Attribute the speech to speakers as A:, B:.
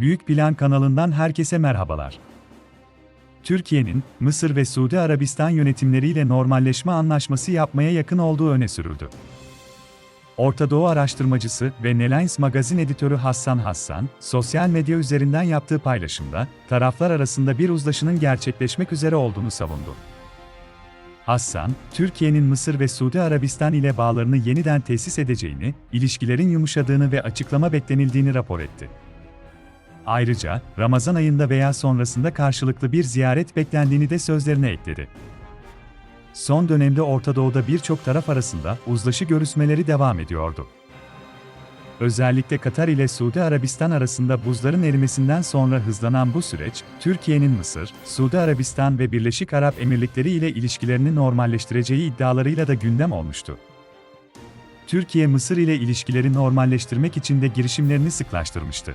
A: Büyük Plan kanalından herkese merhabalar. Türkiye'nin, Mısır ve Suudi Arabistan yönetimleriyle normalleşme anlaşması yapmaya yakın olduğu öne sürüldü. Orta Doğu araştırmacısı ve Nelines magazin editörü Hassan Hassan, sosyal medya üzerinden yaptığı paylaşımda, taraflar arasında bir uzlaşının gerçekleşmek üzere olduğunu savundu. Hassan, Türkiye'nin Mısır ve Suudi Arabistan ile bağlarını yeniden tesis edeceğini, ilişkilerin yumuşadığını ve açıklama beklenildiğini rapor etti. Ayrıca, Ramazan ayında veya sonrasında karşılıklı bir ziyaret beklendiğini de sözlerine ekledi. Son dönemde Orta Doğu'da birçok taraf arasında uzlaşı görüşmeleri devam ediyordu. Özellikle Katar ile Suudi Arabistan arasında buzların erimesinden sonra hızlanan bu süreç, Türkiye'nin Mısır, Suudi Arabistan ve Birleşik Arap Emirlikleri ile ilişkilerini normalleştireceği iddialarıyla da gündem olmuştu. Türkiye Mısır ile ilişkileri normalleştirmek için de girişimlerini sıklaştırmıştı.